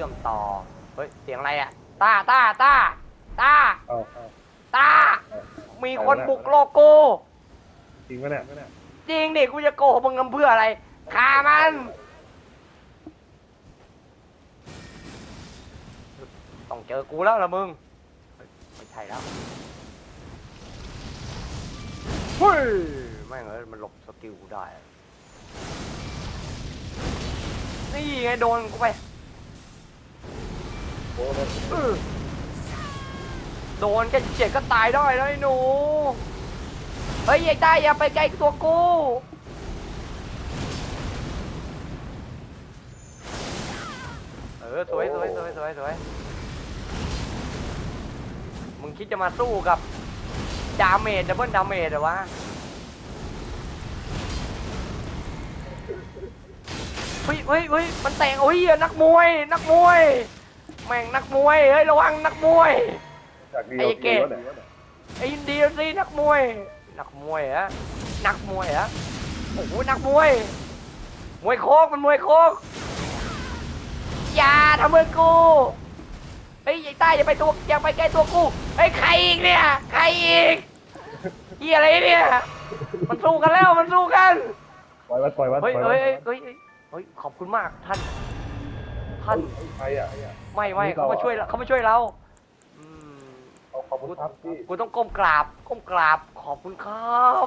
ชื่อมต่อ เฮ้ย เสียงอะไรอะต้าต้าต้าต้าเอาเอาต้าเอามีคนบุกโลกกูจริงปะเนี่ยจริงดิกูจะโกหกมึงกันเพื่ออะไรฆ่ามันต้องเจอกูแล้วละมึงเฮ้ยไม่ใช่แล้วเฮ้ยแม่งเอ้ยมันหลบสกิลกูได้ นี่ไงโดนกูไป โดนแค่เจ็ดก็ตายได้แล้วไอ้หนู เฮ้ยยายต้อย่าไปไกลตัวกู เออสวยสวยสวยสวยสวยมึงคิดจะมาสู้กับ ดาเมจดับเบิลดาเมจเหรอวะ เฮ้ยเฮ้ยเฮ้ยมันแต่งโอ้ยนักมวย นักมวย แม่งนักมวยเฮ้ยระวังนักมวย จากดีไอ้โอเกรเคดเนี่ยไอ้ดีซีนักมวย นักมวยเหรอะนักมวยเหรอะโอ้โหนักมวย มวยโคกมันมวยโคกอย่าทำเมือกูเฮ้ยไอ้ใต้อย่าไปตัวอย่าไปใกล้ตัวกูเฮ้ยใครอีกเนี่ยใครอีกเหียอะไรเนี่ยมันสู้กันแล้วมันสู้กัน ปล่อยวัดปล่อยวัดเฮ้ยปล่อยเฮ้วัยดเฮ้ยเฮ้ยเฮ้ยขอบคุณมากท่าน ท่าน ใครอะไม่ไม่นี่เขาเรามาช่วยเราเขามาช่วยเราอืมเอาขอบคุณครับพี่กูต้องก้มกราบ ก้มกราบขอบคุณครับ